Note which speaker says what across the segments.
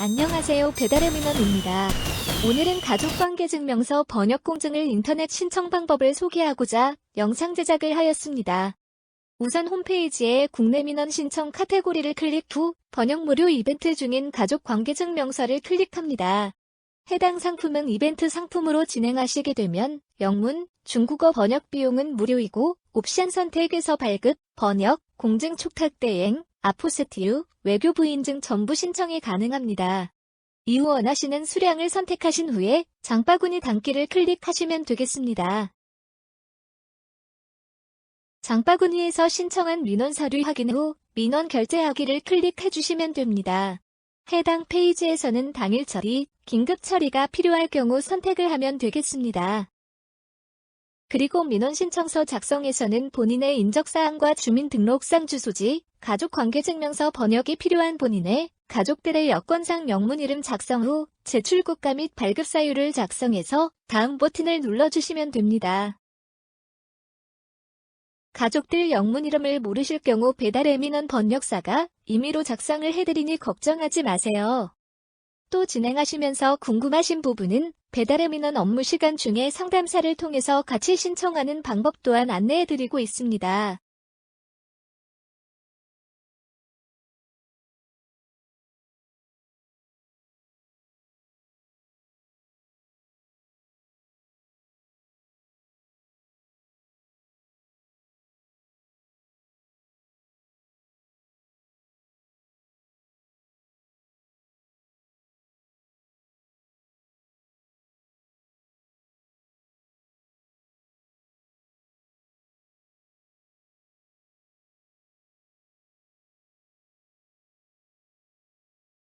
Speaker 1: 안녕하세요. 배달의 민원입니다. 오늘은 가족관계증명서 번역공증을 인터넷 신청 방법을 소개하고자 영상 제작을 하였습니다. 우선 홈페이지에 국내 민원 신청 카테고리를 클릭 후 번역 무료 이벤트 중인 가족관계증명서를 클릭합니다. 해당 상품은 이벤트 상품으로 진행하시게 되면 영문, 중국어 번역 비용은 무료이고 옵션 선택에서 발급, 번역, 공증 촉탁 대행, 아포스티유, 외교 부 인증 전부 신청이 가능합니다. 이후 원하시는 수량을 선택하신 후에 장바구니 담기를 클릭하시면 되겠습니다. 장바구니에서 신청한 민원 서류 확인 후 민원 결제하기를 클릭해 주시면 됩니다. 해당 페이지에서는 당일 처리, 긴급 처리가 필요할 경우 선택을 하면 되겠습니다. 그리고 민원 신청서 작성에서는 본인의 인적사항과 주민등록상 주소지, 가족관계증명서 번역이 필요한 본인의 가족들의 여권상 영문 이름 작성 후 제출 국가 및 발급 사유를 작성해서 다음 버튼을 눌러주시면 됩니다. 가족들 영문 이름을 모르실 경우 배달의 민원 번역사가 임의로 작성을 해드리니 걱정하지 마세요. 또 진행하시면서 궁금하신 부분은 배달의 민원 업무 시간 중에 상담사를 통해서 같이 신청하는 방법 또한 안내해드리고 있습니다.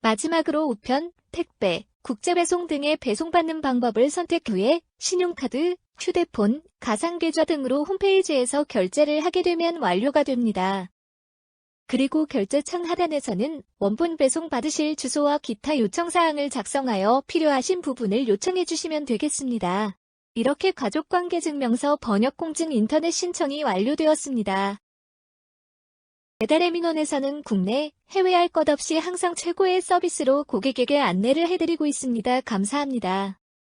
Speaker 1: 마지막으로 우편, 택배, 국제배송 등의 배송받는 방법을 선택 후에 신용카드, 휴대폰, 가상계좌 등으로 홈페이지에서 결제를 하게 되면 완료가 됩니다. 그리고 결제창 하단에서는 원본 배송 받으실 주소와 기타 요청사항을 작성하여 필요하신 부분을 요청해 주시면 되겠습니다. 이렇게 가족관계증명서 번역공증 인터넷 신청이 완료되었습니다. 배달의 민원에서는 국내, 해외 할 것 없이 항상 최고의 서비스로 고객에게 안내를 해드리고 있습니다. 감사합니다.